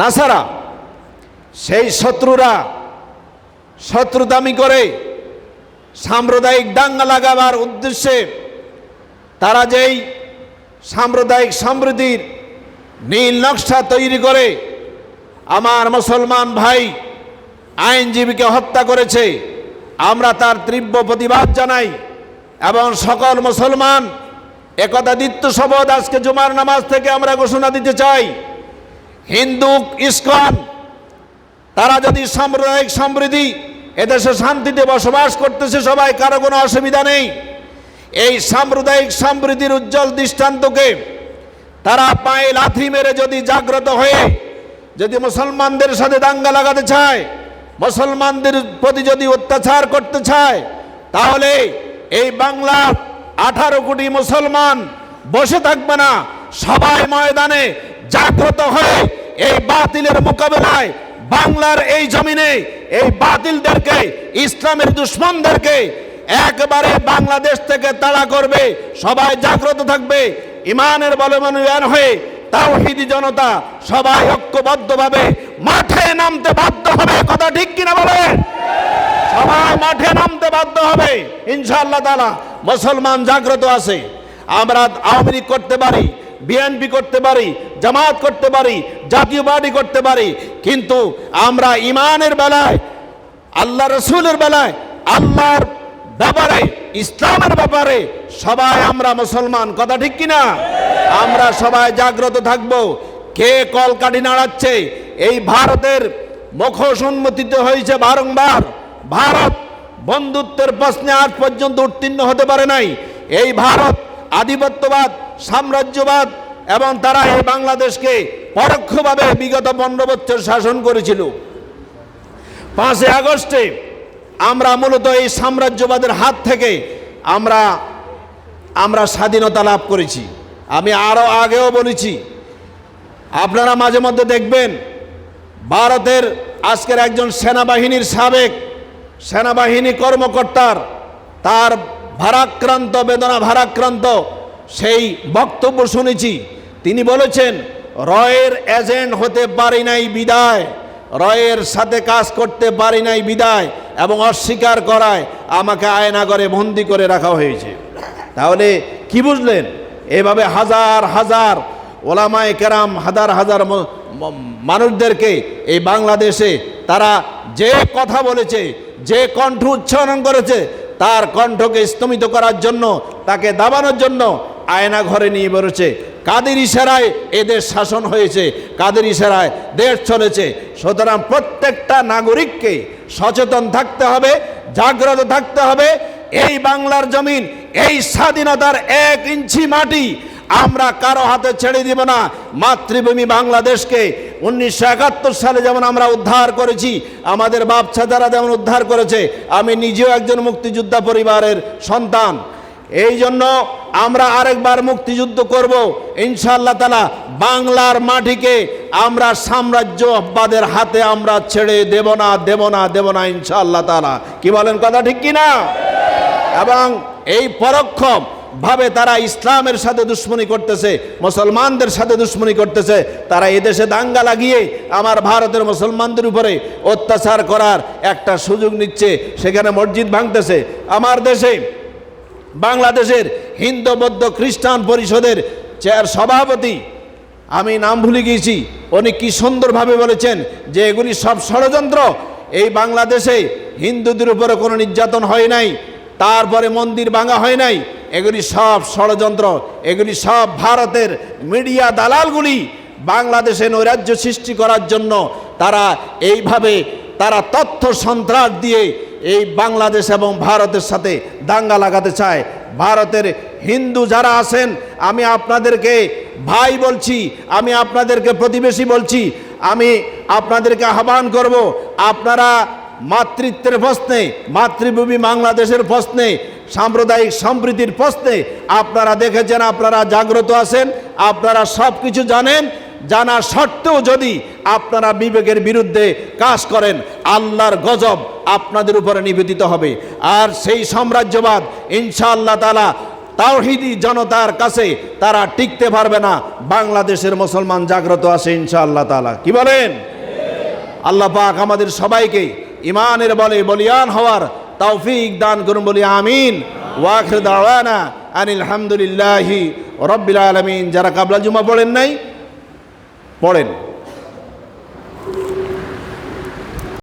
নাসারা, সেই শত্রুরা শত্রুতামি করে সাম্প্রদায়িক দাঙ্গা লাগাবার উদ্দেশ্যে তারা যেই সাম্প্রদায়িক সমৃদ্ধির নীল নকশা তৈরি করে আমার মুসলমান ভাই আইনজীবীকে হত্যা করেছে, আমরা তার তীব্র প্রতিবাদ জানাই এবং সকল মুসলমান একতা দিত্য শপথ আজকে জুমার নামাজ থেকে আমরা ঘোষণা দিতে চাই। হিন্দু, ইস্কন, তারা যদি সাম্প্রদায়িক সমৃদ্ধি, এদেশে শান্তিতে বসবাস করতেছে সবাই, কারও কোনো অসুবিধা নেই। এই সাম্প্রদায়িক সমৃদ্ধির উজ্জ্বল দৃষ্টান্তকে তারা পায়ে লাথি মেরে যদি জাগ্রত হয়ে, যদি মুসলমানদের সাথে দাঙ্গা লাগাতে চায়, মুসলমানদের প্রতি যদি অত্যাচার করতে চায়, তাহলে এই বাংলার আঠারো কোটি মুসলমান বসে থাকবে না, সবাই ময়দানে জাগ্রত হয়ে এই বাতিলের মোকাবেলায় বাংলার এই জমিনে এই বাতিলদেরকে, ইসলামের দুশ্মনদেরকে একবারে বাংলাদেশ থেকে তাড়া করবে, সবাই জাগ্রত থাকবে, ইমানের বলে মনোয়ান হয়ে তাওহিদি জনতা সবাই ঐক্যবদ্ধভাবে মাঠে নামতে বাধ্য হবে, কথা ঠিক কিনা বলে সবাই মাঠে নামতে বাধ্য হবে, ইনশাআল্লাহ তালা মুসলমান জাগ্রত আছে। আমরা আওয়ামী করতে পারি বিএনপি করতে পারি জামাত করতে পারি, জাতীয় পার্টি করতে পারি, কিন্তু আমরা ইমানের বেলায়, আল্লাহ রসুলের বেলায়, আল্লাহর ব্যাপারে, ইসলামের ব্যাপারে সবাই আমরা মুসলমান। কথা ঠিক কিনা? আমরা সবাই জাগ্রত থাকব। কে কলকাঠি নাড়াচ্ছে? এই ভারতের মুখোশ উন্মোচিত হয়েছে বারংবার। ভারত বন্ধুত্বের প্রশ্নে আজ পর্যন্ত উত্তীর্ণ হতে পারে নাই। এই ভারত আধিপত্যবাদ সাম্রাজ্যবাদ এবং তারা এই বাংলাদেশকে পরোক্ষভাবে বিগত পনেরো বছর শাসন করেছিল। পাঁচই আগস্টে আমরা মূলত এই সাম্রাজ্যবাদের হাত থেকে আমরা আমরা স্বাধীনতা লাভ করেছি। আমি আরও আগেও বলেছি, আপনারা মাঝে মধ্যে দেখবেন, ভারতের আজকের একজন সেনাবাহিনীর সাবেক সেনাবাহিনী কর্মকর্তার তার ভারাক্রান্ত, বেদনা ভারাক্রান্ত সেই বক্তব্য শুনেছি। তিনি বলেছেন, রয়ের এজেন্ট হতে পারি নাই বিদায়, রয়ের সাথে কাজ করতে পারি নাই বিদায় এবং অস্বীকার করায় আমাকে আয়নাগরে বন্দি করে রাখা হয়েছে। তাহলে কি বুঝলেন? এভাবে হাজার হাজার ওলামায় কেরাম, হাজার হাজার মানুষদেরকে এই বাংলাদেশে তারা যে কথা বলেছে, যে কণ্ঠ উচ্চারণ করেছে, তার কণ্ঠকে স্তমিত করার জন্য, তাকে দাবানোর জন্য আয়না ঘরে নিয়ে বেরোছে কাদের ইশারায় এদের শাসন হয়েছে? কাদের ইশারায় দেশ চলেছে? সুতরাং প্রত্যেকটা নাগরিককে সচেতন থাকতে হবে, জাগ্রত থাকতে হবে। এই বাংলার জমিন, এই স্বাধীনতার এক ইঞ্চি মাটি আমরা কারও হাতে ছেড়ে দিব না। মাতৃভূমি বাংলাদেশকে উনিশশো একাত্তর সালে যেমন আমরা উদ্ধার করেছি, আমাদের বাপছা বাপছাদারা যেমন উদ্ধার করেছে, আমি নিজেও একজন মুক্তিযোদ্ধা পরিবারের সন্তান। এই জন্য আমরা আরেকবার মুক্তিযুদ্ধ করব। ইনশাআল্লাহ তালা বাংলার মাটিকে আমরা সাম্রাজ্যবাদের হাতে আমরা ছেড়ে দেব না দেব না দেব না ইনশাআল্লাহ তালা কি বলেন কথা ঠিক কি না এবং এই পরোক্ষ ভাবে তারা ইসলামের সাথে দুশ্মনী করতেছে, মুসলমানদের সাথে দুশ্মনী করতেছে, তারা এদেশে দাঙ্গা লাগিয়ে আমার ভারতের মুসলমানদের উপরে অত্যাচার করার একটা সুযোগ নিচ্ছে, সেখানে মসজিদ ভাঙতেছে। আমার দেশে বাংলাদেশের হিন্দু বৌদ্ধ খ্রিস্টান পরিষদের চেয়ার সভাপতি। আমি নাম ভুলে গিয়েছি। উনি কি সুন্দরভাবে বলেছেন যে এগুলি সব ষড়যন্ত্র। এই বাংলাদেশে হিন্দুদের উপরে কোনো নির্যাতন হয় নাই। তারপরে মন্দির ভাঙা হয় নাই। এগুলি সব ষড়যন্ত্র। এগুলি সব ভারতের মিডিয়া দালালগুলি বাংলাদেশে নৈরাজ্য সৃষ্টি করার জন্য তারা এইভাবে তারা তথ্য সন্ত্রাস দিয়ে এই বাংলাদেশ এবং ভারতের সাথে দাঙ্গা লাগাতে চায়। ভারতের হিন্দু যারা আছেন, আমি আপনাদেরকে ভাই বলছি, আমি আপনাদেরকে প্রতিবেশী বলছি, আমি আপনাদেরকে আহ্বান করব, আপনারা মাতৃত্বের প্রশ্নে, মাতৃভূমি বাংলাদেশের প্রশ্নে, সাম্প্রদায়িক সম্প্রীতির প্রশ্নে, আপনারা দেখেছেন, আপনারা জাগ্রত আছেন, আপনারা সব কিছু জানেন জানা সত্ত্বেও যদি আপনারা বিবেকের বিরুদ্ধে কাজ করেন, আল্লাহর গজব আপনাদের উপরে নিবেদিত হবে। আর সেই সাম্রাজ্যবাদ, ইনশাআল্লাহ তালা তাওহিদি জনতার কাছে তারা টিকতে পারবে না। বাংলাদেশের মুসলমান জাগ্রত আছে ইনশাআল্লাহ তালা কি বলেন? আল্লাহ পাক আমাদের সবাইকে ইমানের বলে বলিয়ান হওয়ার তৌফিক দান করুন বলি, আমিন। ওয়াখির দাওয়ানা আনিল হামদুলিল্লাহি রব্বিল আলামিন। যারা কাবলা জুমা পড়েন নাই পড়েন